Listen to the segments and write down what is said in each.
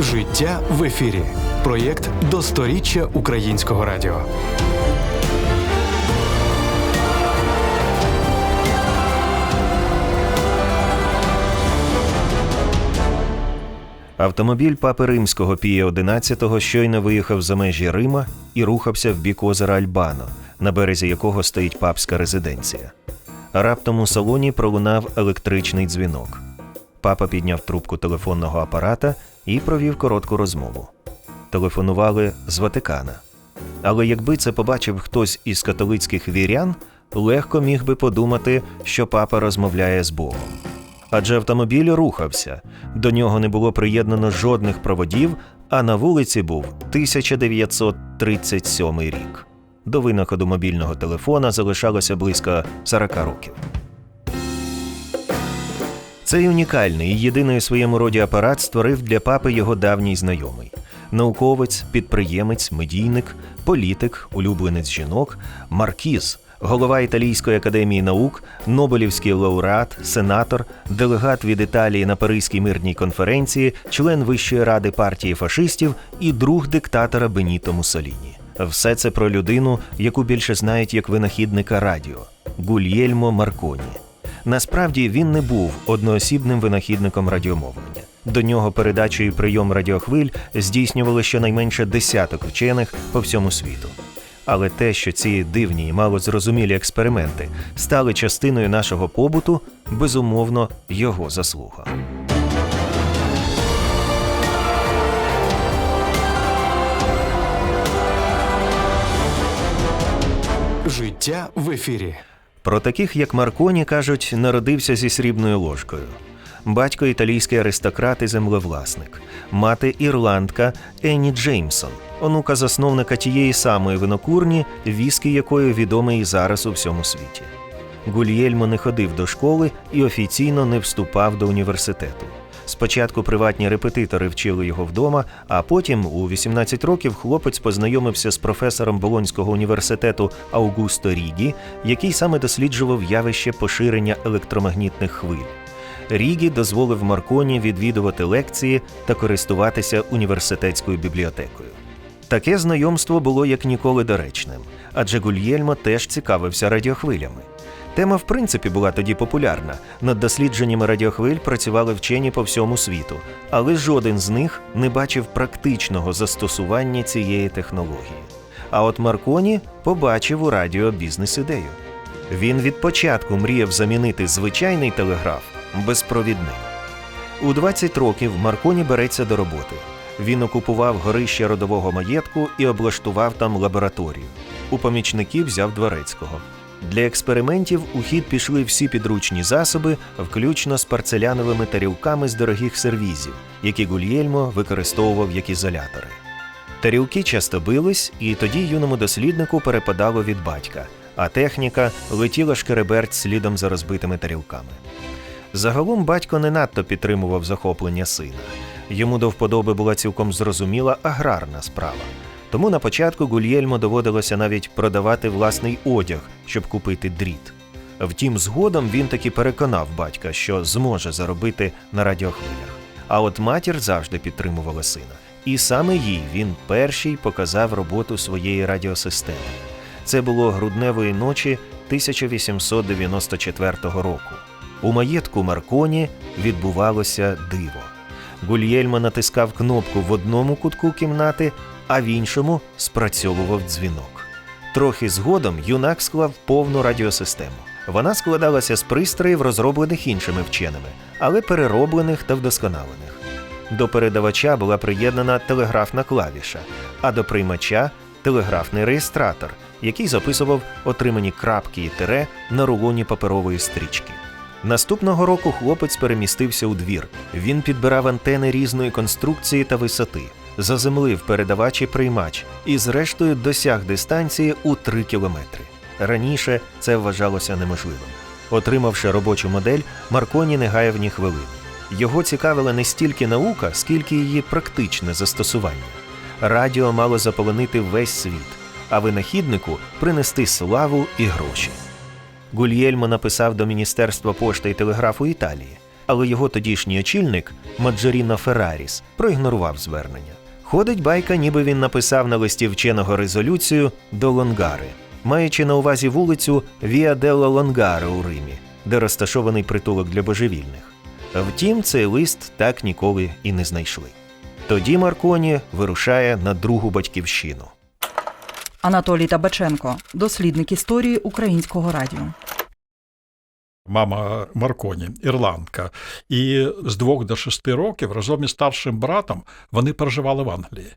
Життя в ефірі. Проєкт до сторіччя українського радіо. Автомобіль папи римського Пія 11 щойно виїхав за межі Рима і рухався в бік озера Альбано, на березі якого стоїть папська резиденція. Раптом у салоні пролунав електричний дзвінок. Папа підняв трубку телефонного апарата і провів коротку розмову. Телефонували з Ватикана. Але якби це побачив хтось із католицьких вірян, легко міг би подумати, що папа розмовляє з Богом. Адже автомобіль рухався, до нього не було приєднано жодних проводів, а на вулиці був 1937 рік. До винаходу мобільного телефона залишалося близько 40 років. Цей унікальний і єдиний у своєму роді апарат створив для папи його давній знайомий. Науковець, підприємець, медійник, політик, улюбленець жінок, маркіз, голова Італійської академії наук, Нобелівський лауреат, сенатор, делегат від Італії на Паризькій мирній конференції, член Вищої ради партії фашистів і друг диктатора Беніто Муссоліні. Все це про людину, яку більше знають як винахідника радіо Гульєльмо Марконі. Насправді він не був одноосібним винахідником радіомовлення. До нього передачу і прийом радіохвиль здійснювали щонайменше десяток вчених по всьому світу. Але те, що ці дивні і мало зрозумілі експерименти стали частиною нашого побуту, безумовно, його заслуга. Життя в ефірі. Про таких, як Марконі, кажуть, народився зі срібною ложкою. Батько італійський аристократ і землевласник, мати ірландка Енні Джеймсон, онука засновника тієї самої винокурні, віскі якої відомий і зараз у всьому світі. Гульєльмо не ходив до школи і офіційно не вступав до університету. Спочатку приватні репетитори вчили його вдома, а потім, у 18 років, хлопець познайомився з професором Болонського університету Аугусто Рігі, який саме досліджував явище поширення електромагнітних хвиль. Рігі дозволив Марконі відвідувати лекції та користуватися університетською бібліотекою. Таке знайомство було як ніколи доречним, адже Гульєльмо теж цікавився радіохвилями. Тема, в принципі, була тоді популярна. Над дослідженнями радіохвиль працювали вчені по всьому світу, але жоден з них не бачив практичного застосування цієї технології. А от Марконі побачив у радіо бізнес-ідею. Він від початку мріяв замінити звичайний телеграф безпровідним. У 20 років Марконі береться до роботи. Він окупував горище родового маєтку і облаштував там лабораторію. У помічників взяв дворецького. Для експериментів у хід пішли всі підручні засоби, включно з парцеляновими тарілками з дорогих сервізів, які Гульєльмо використовував як ізолятори. Тарілки часто бились, і тоді юному досліднику перепадало від батька, а техніка летіла шкереберть слідом за розбитими тарілками. Загалом батько не надто підтримував захоплення сина. Йому до вподоби була цілком зрозуміла аграрна справа. Тому на початку Гульєльмо доводилося навіть продавати власний одяг, щоб купити дріт. Втім, згодом він таки переконав батька, що зможе заробити на радіохвилях. А от матір завжди підтримувала сина. І саме їй він перший показав роботу своєї радіосистеми. Це було грудневої ночі 1894 року. У маєтку Марконі відбувалося диво. Гульєльмо натискав кнопку в одному кутку кімнати, а в іншому спрацьовував дзвінок. Трохи згодом юнак склав повну радіосистему. Вона складалася з пристроїв, розроблених іншими вченими, але перероблених та вдосконалених. До передавача була приєднана телеграфна клавіша, а до приймача телеграфний реєстратор, який записував отримані крапки і тире на рулоні паперової стрічки. Наступного року хлопець перемістився у двір. Він підбирав антени різної конструкції та висоти, заземлив передавач і приймач і, зрештою, досяг дистанції у 3 кілометри. Раніше це вважалося неможливим. Отримавши робочу модель, Марконі не гаяв ні хвилини. Його цікавила не стільки наука, скільки її практичне застосування. Радіо мало заполонити весь світ, а винахіднику принести славу і гроші. Гульєльмо написав до Міністерства пошти і телеграфу Італії. але його тодішній очільник Маджоріно Ферраріс проігнорував звернення. Ходить байка, ніби він написав на листі вченого резолюцію до Лонгари, маючи на увазі вулицю Віа Делла Лонгаре у Римі, де розташований притулок для божевільних. Втім, цей лист так ніколи і не знайшли. Тоді Марконі вирушає на другу батьківщину. Анатолій Табаченко, дослідник історії українського радіо. Мама Марконі, ірландка. І з двох до шести років разом із старшим братом вони проживали в Англії.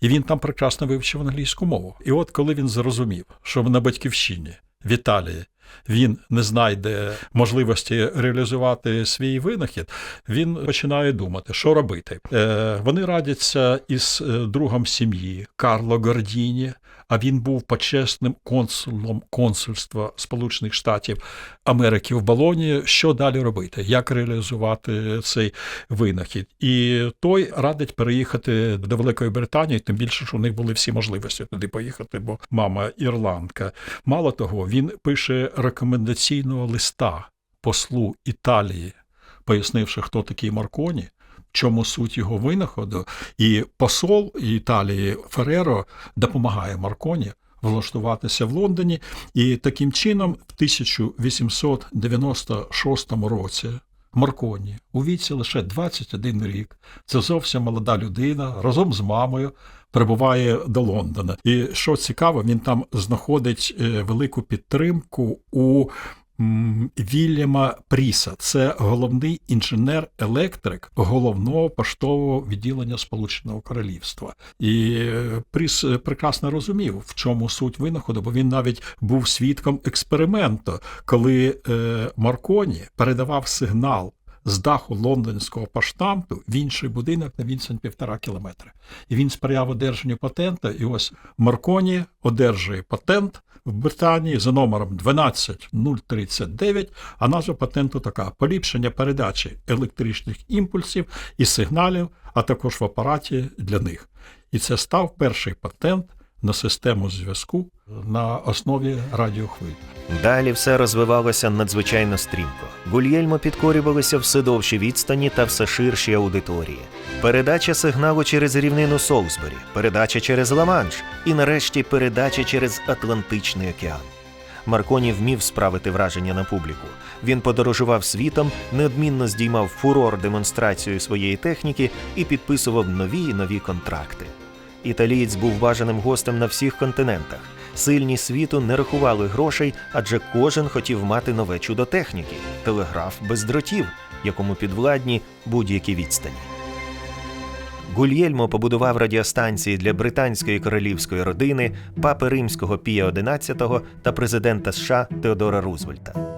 І він там прекрасно вивчив англійську мову. І от коли він зрозумів, що на батьківщині в Італії він не знайде можливості реалізувати свій винахід, він починає думати, що робити. Е, вони радяться із е, другом сім'ї Карло Гордіні, а він був почесним консулом консульства Сполучених Штатів Америки в Болоні. Що далі робити? Як реалізувати цей винахід? І той радить переїхати до Великої Британії, тим більше, що у них були всі можливості туди поїхати, бо мама ірландка. Мало того, він пише рекомендаційного листа послу Італії, пояснивши, хто такий Марконі. Чому суть його винаходу, і посол Італії Фереро допомагає Марконі влаштуватися в Лондоні, і таким чином, в 1896 році Марконі у віці лише 21 рік. Це зовсім молода людина разом з мамою прибуває до Лондона. І що цікаво, він там знаходить е, велику підтримку у Вільяма Пріса. Це головний інженер-електрик головного поштового відділення Сполученого Королівства. І е, Пріс е, прекрасно розумів, в чому суть винаходу, бо він навіть був свідком експерименту, коли е, Марконі передавав сигнал. З даху лондонського поштамту в інший будинок на відстань півтора кілометра. І він сприяв одержанню патента. І ось Марконі одержує патент в Британії за номером 12039, а назва патенту така: поліпшення передачі електричних імпульсів і сигналів, а також в апараті для них. І це став перший патент на систему зв'язку на основі радіохвиль. Далі все розвивалося надзвичайно стрімко. Гульєльмо підкорювалися все довші відстані та все ширші аудиторії. Передача сигналу через рівнину Солсбері, передача через Ла-Манш і нарешті передача через Атлантичний океан. Марконі вмів справити враження на публіку. Він подорожував світом, неодмінно здіймав фурор демонстрацією своєї техніки і підписував нові і нові контракти. Італієць був бажаним гостем на всіх континентах. Сильні світу не рахували грошей, адже кожен хотів мати нове чудо техніки телеграф без дротів, якому підвладні будь-які відстані. Гульєльмо побудував радіостанції для британської королівської родини, папи римського Пія XI та президента США Теодора Рузвельта.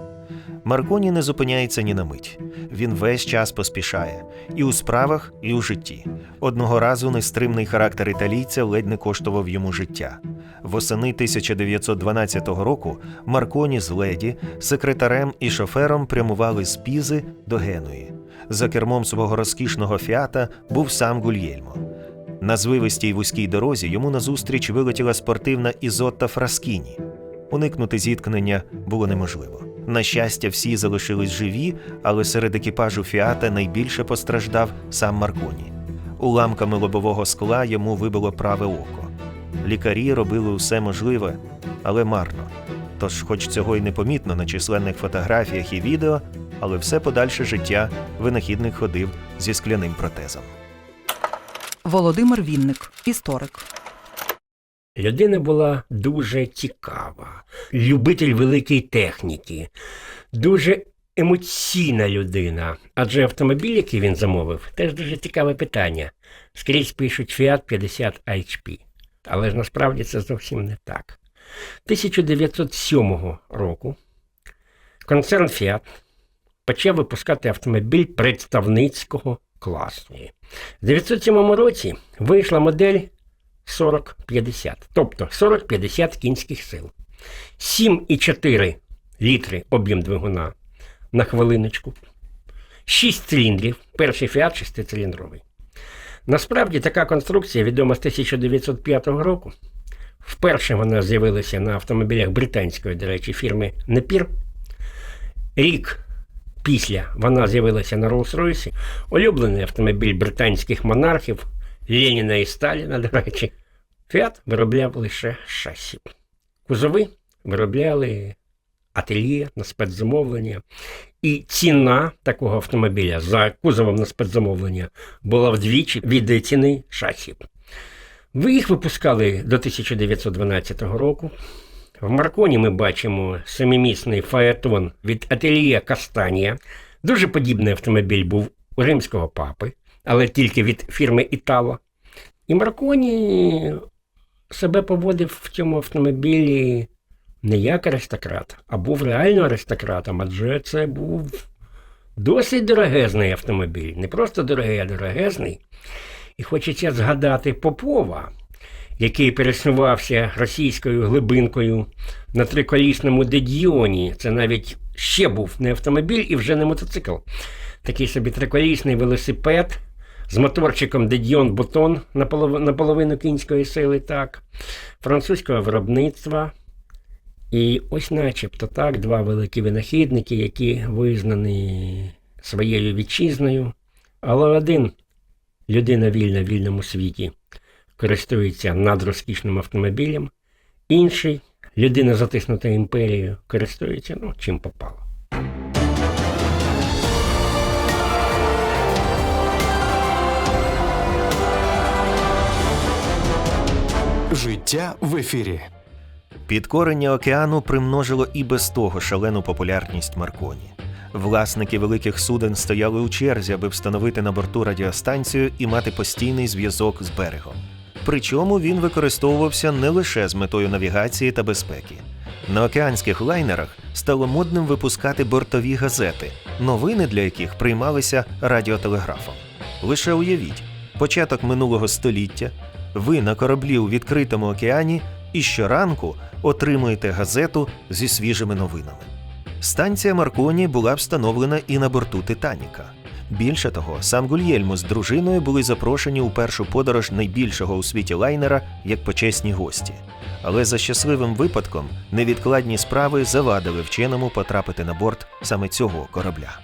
Марконі не зупиняється ні на мить. Він весь час поспішає і у справах, і у житті. Одного разу нестримний характер італійця ледь не коштував йому життя. Восени 1912 року Марконі з леді, секретарем і шофером прямували з Пізи до Генуї. За кермом свого розкішного фіата був сам Гульєльмо. На звивистій вузькій дорозі йому назустріч вилетіла спортивна Ізотта Фраскіні. Уникнути зіткнення було неможливо. На щастя, всі залишились живі, але серед екіпажу фіата найбільше постраждав сам Марконі. Уламками лобового скла йому вибило праве око. Лікарі робили усе можливе, але марно. Тож, хоч цього й не помітно на численних фотографіях і відео, але все подальше життя винахідник ходив зі скляним протезом. Володимир Вінник, історик. Людина була дуже цікава, любитель великої техніки, дуже емоційна людина. Адже автомобіль, який він замовив, теж дуже цікаве питання. Скрізь пишуть Fiat 50 HP. Але ж насправді це зовсім не так. 1907 року концерн Fiat почав випускати автомобіль представницького класу. В 1907 році вийшла модель 40-50, тобто 40-50 кінських сил. 7,4 літри об'єм двигуна на хвилиночку. 6 циліндрів, перший фіат 6-циліндровий. Насправді така конструкція відома з 1905 року. Вперше вона з'явилася на автомобілях британської, до речі, фірми Непір. Рік після вона з'явилася на Роллс-Ройсі, улюблений автомобіль британських монархів Леніна і Сталіна, до речі. Фіат виробляв лише шасі. Кузови виробляли ательє на спецзамовлення. І ціна такого автомобіля за кузовом на спецзамовлення була вдвічі від ціни шасі. Ви їх випускали до 1912 року. В Марконі ми бачимо семимісний фаетон від ательє Кастанія. Дуже подібний автомобіль був у римського папи, але тільки від фірми Італо. І Марконі себе поводив в цьому автомобілі не як аристократ, а був реально аристократом, адже це був досить дорогезний автомобіль. Не просто дорогий, а дорогезний. І хочеться згадати Попова, який пересувався російською глибинкою на триколісному дедіоні. Це навіть ще був не автомобіль і вже не мотоцикл. Такий собі триколісний велосипед з моторчиком Дедіон Бутон наполов- наполовину кінської сили, так, французького виробництва. І ось начебто так, два великі винахідники, які визнані своєю вітчизною, але один людина вільна в вільному світі користується надрозкішним автомобілем, інший людина затиснута імперією користується ну, чим попало. Життя в ефірі. Підкорення океану примножило і без того шалену популярність Марконі. Власники великих суден стояли у черзі, аби встановити на борту радіостанцію і мати постійний зв'язок з берегом. Причому він використовувався не лише з метою навігації та безпеки. На океанських лайнерах стало модним випускати бортові газети, новини для яких приймалися радіотелеграфом. Лише уявіть, початок минулого століття, ви на кораблі у відкритому океані і щоранку отримуєте газету зі свіжими новинами. Станція Марконі була встановлена і на борту Титаніка. Більше того, сам Гульєльмо з дружиною були запрошені у першу подорож найбільшого у світі лайнера як почесні гості. Але за щасливим випадком невідкладні справи завадили вченому потрапити на борт саме цього корабля.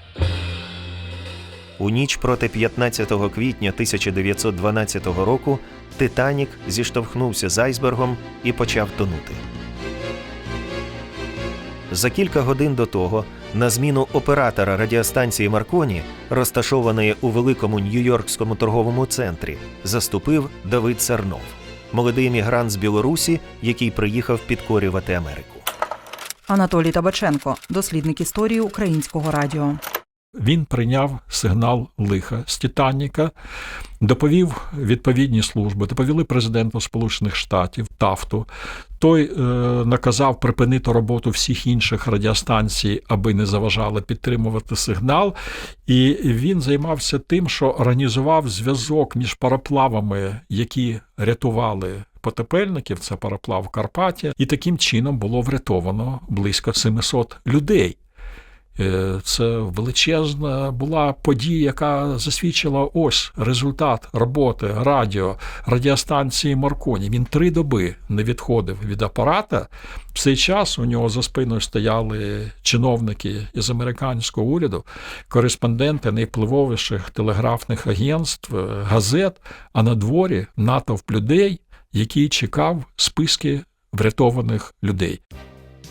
У ніч проти 15 квітня 1912 року Титанік зіштовхнувся з айсбергом і почав тонути. За кілька годин до того на зміну оператора радіостанції Марконі, розташованої у великому Нью-Йоркському торговому центрі, заступив Давид Сарнов, молодий емігрант з Білорусі, який приїхав підкорювати Америку. Анатолій Табаченко, дослідник історії українського радіо. Він прийняв сигнал лиха з Титаніка, доповів відповідні служби, доповіли президенту Сполучених Штатів Тафту. Той е, наказав припинити роботу всіх інших радіостанцій, аби не заважали підтримувати сигнал. І він займався тим, що організував зв'язок між пароплавами, які рятували потепельників, це пароплав Карпаття, і таким чином було врятовано близько 700 людей. Е, Це величезна була подія, яка засвідчила ось результат роботи радіо, радіостанції Марконі. Він три доби не відходив від апарата. В цей час у нього за спиною стояли чиновники із американського уряду, кореспонденти найвпливовіших телеграфних агентств, е, газет, а на дворі натовп людей, який чекав списки врятованих людей.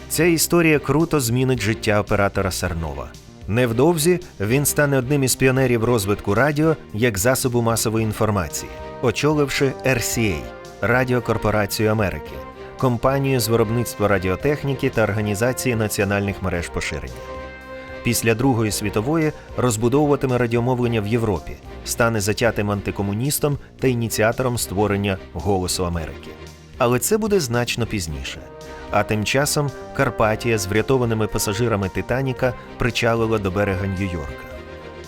Ця історія круто змінить життя оператора Сарнова. Невдовзі він стане одним із піонерів розвитку радіо як засобу масової інформації, очоливши RCA – Радіокорпорацію Америки, компанію з виробництва радіотехніки та організації національних мереж поширення. Після Другої світової розбудовуватиме радіомовлення в Європі, стане затятим антикомуністом та ініціатором створення Голосу Америки. Але це буде значно пізніше. А тим часом Карпатія з врятованими пасажирами Титаніка причалила до берега Нью-Йорка.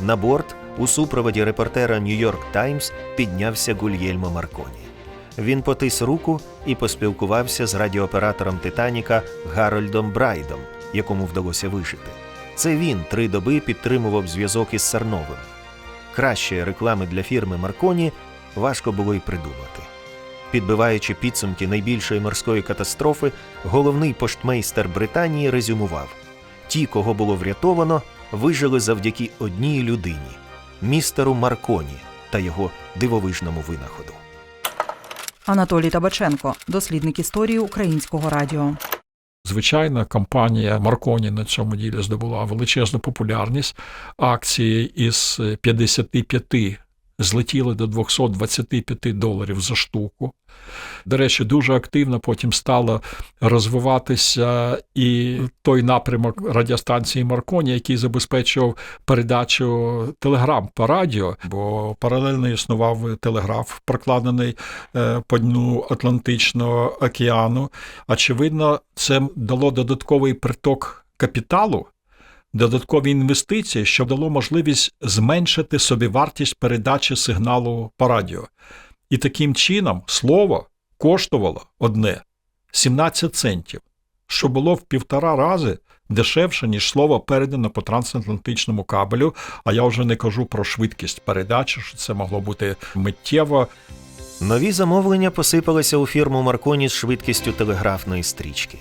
На борт у супроводі репортера Нью-Йорк Таймс піднявся Гульєльмо Марконі. Він потис руку і поспілкувався з радіооператором Титаніка Гарольдом Брайдом, якому вдалося вижити. Це він три доби підтримував зв'язок із Сарновим. Кращої реклами для фірми Марконі важко було й придумати. Підбиваючи підсумки найбільшої морської катастрофи, головний поштмейстер Британії резюмував: ті, кого було врятовано, вижили завдяки одній людині містеру Марконі та його дивовижному винаходу. Анатолій Табаченко, дослідник історії українського радіо. Звичайно, компанія Марконі на цьому ділі здобула величезну популярність. Акції із 55 злетіли до 225 доларів за штуку. До речі, дуже активно потім стало розвиватися і той напрямок радіостанції Марконі, який забезпечував передачу телеграм по радіо, бо паралельно існував телеграф, прокладений е, по дну Атлантичного океану. Очевидно, це дало додатковий приток капіталу, додаткові інвестиції, що дало можливість зменшити собівартість передачі сигналу по радіо. І таким чином слово коштувало одне 17 центів, що було в півтора рази дешевше, ніж слово передане по трансатлантичному кабелю. А я вже не кажу про швидкість передачі, що це могло бути миттєво. Нові замовлення посипалися у фірму Марконі з швидкістю телеграфної стрічки.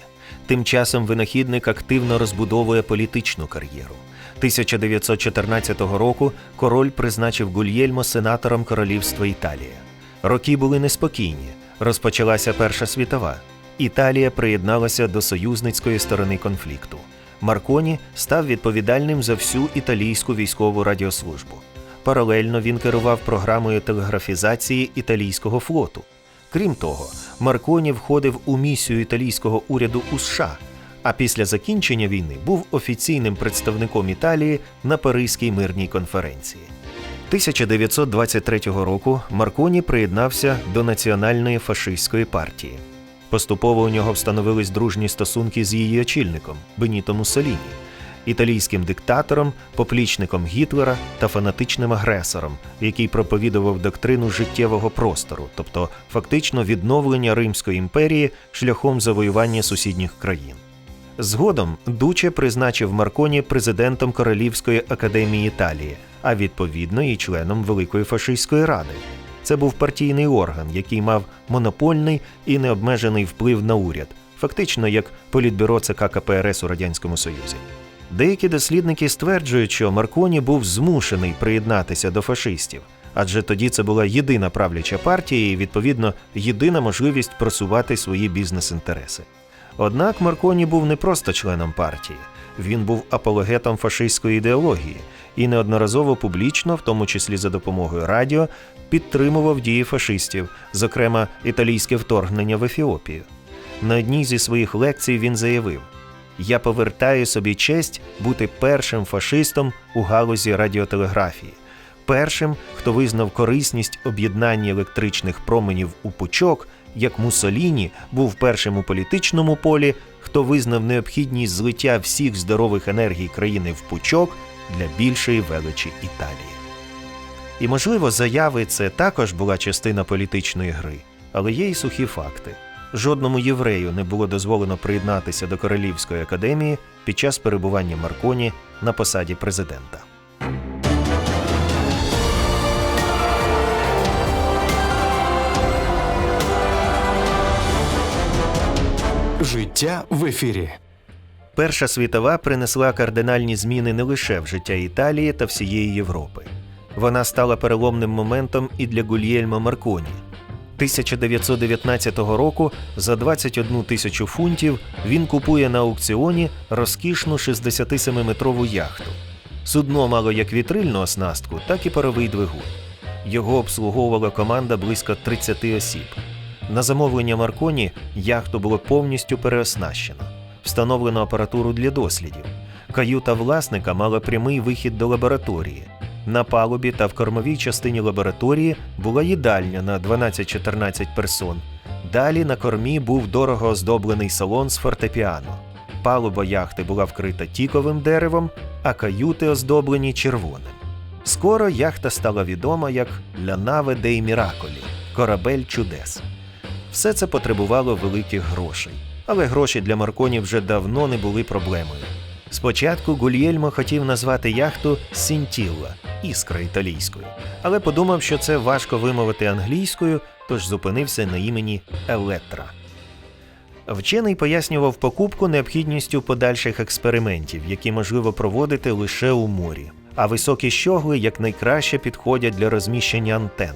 Тим часом винахідник активно розбудовує політичну кар'єру. 1914 року король призначив Гульєльмо сенатором королівства Італія. Роки були неспокійні. Розпочалася Перша світова. Італія приєдналася до союзницької сторони конфлікту. Марконі став відповідальним за всю італійську військову радіослужбу. Паралельно він керував програмою телеграфізації італійського флоту. Крім того, Марконі входив у місію італійського уряду у США, а після закінчення війни був офіційним представником Італії на Паризькій мирній конференції. 1923 року Марконі приєднався до національної фашистської партії. Поступово у нього встановились дружні стосунки з її очільником Беніто Муссоліні, італійським диктатором, поплічником Гітлера та фанатичним агресором, який проповідував доктрину життєвого простору, тобто фактично відновлення Римської імперії шляхом завоювання сусідніх країн. Згодом Дуче призначив Марконі президентом Королівської академії Італії, а відповідно і членом Великої фашистської ради. Це був партійний орган, який мав монопольний і необмежений вплив на уряд, фактично як політбюро ЦК КПРС у Радянському Союзі. Деякі дослідники стверджують, що Марконі був змушений приєднатися до фашистів, адже тоді це була єдина правляча партія і, відповідно, єдина можливість просувати свої бізнес-інтереси. Однак Марконі був не просто членом партії, він був апологетом фашистської ідеології і неодноразово публічно, в тому числі за допомогою радіо, підтримував дії фашистів, зокрема італійське вторгнення в Ефіопію. На одній зі своїх лекцій він заявив: Я повертаю собі честь бути першим фашистом у галузі радіотелеграфії, першим, хто визнав корисність об'єднання електричних променів у пучок, як Муссоліні був першим у політичному полі, хто визнав необхідність злиття всіх здорових енергій країни в пучок для більшої величі Італії. І, можливо, заяви це також була частина політичної гри, але є й сухі факти. Жодному єврею не було дозволено приєднатися до Королівської академії під час перебування Марконі на посаді президента. Життя в ефірі. Перша світова принесла кардинальні зміни не лише в життя Італії та всієї Європи. Вона стала переломним моментом і для Гульєльмо Марконі. 1919 року за 21 тисячу фунтів він купує на аукціоні розкішну 67-метрову яхту. Судно мало як вітрильну оснастку, так і паровий двигун. Його обслуговувала команда близько 30 осіб. На замовлення Марконі яхту було повністю переоснащено, встановлено апаратуру для дослідів. Каюта власника мала прямий вихід до лабораторії. На палубі та в кормовій частині лабораторії була їдальня на 12-14 персон. Далі на кормі був дорого оздоблений салон з фортепіано. Палуба яхти була вкрита тіковим деревом, а каюти оздоблені червоним. Скоро яхта стала відома як «Ля Наве дей Міраколі корабель чудес. Все це потребувало великих грошей, але гроші для Марконі вже давно не були проблемою. Спочатку Гульєльмо хотів назвати яхту Сінтілла іскра італійською, але подумав, що це важко вимовити англійською, тож зупинився на імені Елетра. Вчений пояснював покупку необхідністю подальших експериментів, які можливо проводити лише у морі. А високі щогли якнайкраще підходять для розміщення антен.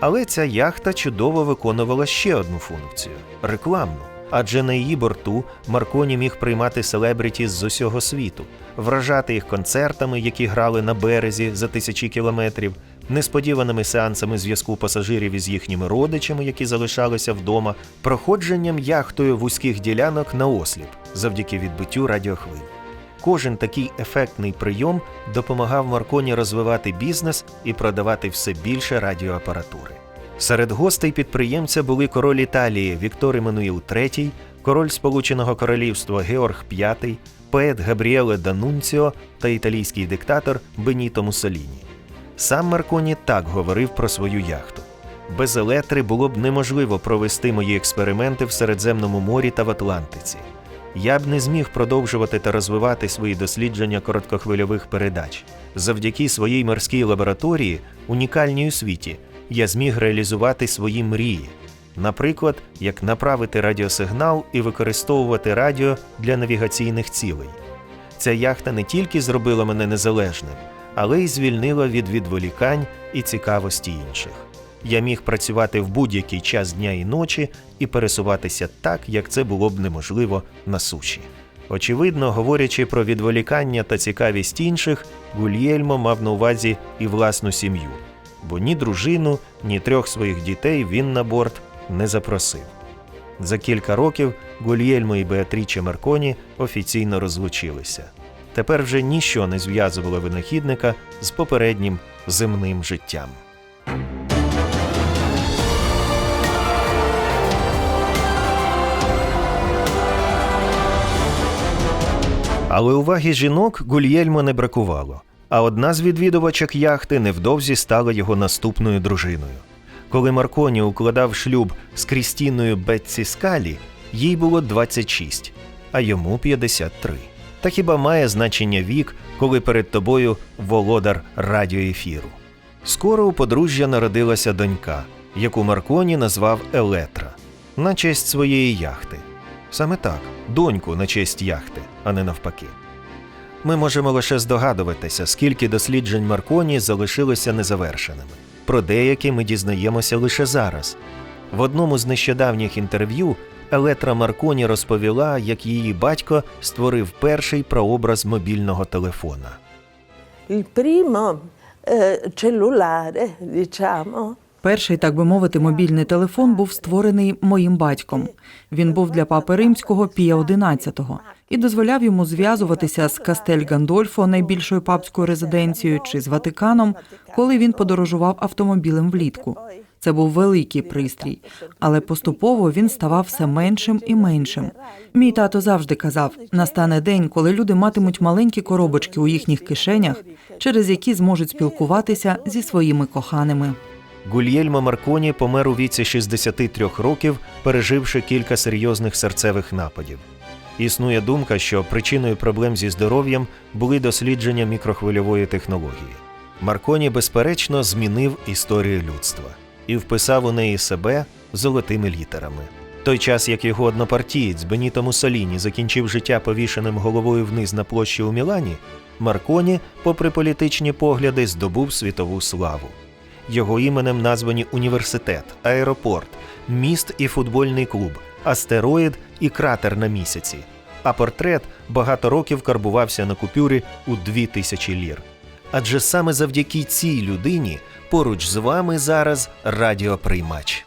Але ця яхта чудово виконувала ще одну функцію рекламну. Адже на її борту Марконі міг приймати селебріті з усього світу, вражати їх концертами, які грали на березі за тисячі кілометрів, несподіваними сеансами зв'язку пасажирів із їхніми родичами, які залишалися вдома, проходженням яхтою вузьких ділянок на осліп завдяки відбиттю радіохвиль. Кожен такий ефектний прийом допомагав Марконі розвивати бізнес і продавати все більше радіоапаратури. Серед гостей підприємця були король Італії Віктор Еммануїл III, король Сполученого Королівства Георг V, поет Габріеле Данунціо та італійський диктатор Беніто Муссоліні. Сам Марконі так говорив про свою яхту. Без електри було б неможливо провести мої експерименти в Середземному морі та в Атлантиці. Я б не зміг продовжувати та розвивати свої дослідження короткохвильових передач. Завдяки своїй морській лабораторії, унікальній у світі, я зміг реалізувати свої мрії. Наприклад, як направити радіосигнал і використовувати радіо для навігаційних цілей. Ця яхта не тільки зробила мене незалежним, але й звільнила від відволікань і цікавості інших. Я міг працювати в будь-який час дня і ночі і пересуватися так, як це було б неможливо на суші. Очевидно, говорячи про відволікання та цікавість інших, Гульєльмо мав на увазі і власну сім'ю, бо ні дружину, ні трьох своїх дітей він на борт не запросив. За кілька років Гульєльмо і Беатріче Марконі офіційно розлучилися. Тепер вже ніщо не зв'язувало винахідника з попереднім земним життям. Але уваги жінок Гульєльмо не бракувало. А одна з відвідувачок яхти невдовзі стала його наступною дружиною. Коли Марконі укладав шлюб з Крістіною Бетці Скалі, їй було 26, а йому 53. Та хіба має значення вік, коли перед тобою володар радіоефіру? Скоро у подружжя народилася донька, яку Марконі назвав Елетра, на честь своєї яхти. Саме так, доньку на честь яхти, а не навпаки. Ми можемо лише здогадуватися, скільки досліджень Марконі залишилося незавершеними. Про деякі ми дізнаємося лише зараз. В одному з нещодавніх інтерв'ю Елетра Марконі розповіла, як її батько створив перший прообраз мобільного телефона. Il primo eh, cellulare, diciamo, Перший, так би мовити, мобільний телефон був створений моїм батьком. Він був для папи римського Пія XI і дозволяв йому зв'язуватися з Кастель Гандольфо, найбільшою папською резиденцією, чи з Ватиканом, коли він подорожував автомобілем влітку. Це був великий пристрій, але поступово він ставав все меншим і меншим. Мій тато завжди казав: настане день, коли люди матимуть маленькі коробочки у їхніх кишенях, через які зможуть спілкуватися зі своїми коханими. Гульєльмо Марконі помер у віці 63 років, переживши кілька серйозних серцевих нападів. Існує думка, що причиною проблем зі здоров'ям були дослідження мікрохвильової технології. Марконі, безперечно, змінив історію людства і вписав у неї себе золотими літерами. Той час, як його однопартієць Беніто Муссоліні закінчив життя повішеним головою вниз на площі у Мілані, Марконі, попри політичні погляди, здобув світову славу. Його іменем названі університет, аеропорт, міст і футбольний клуб, астероїд і кратер на місяці. А портрет багато років карбувався на купюрі у 2000 лір. Адже саме завдяки цій людині поруч з вами зараз радіоприймач.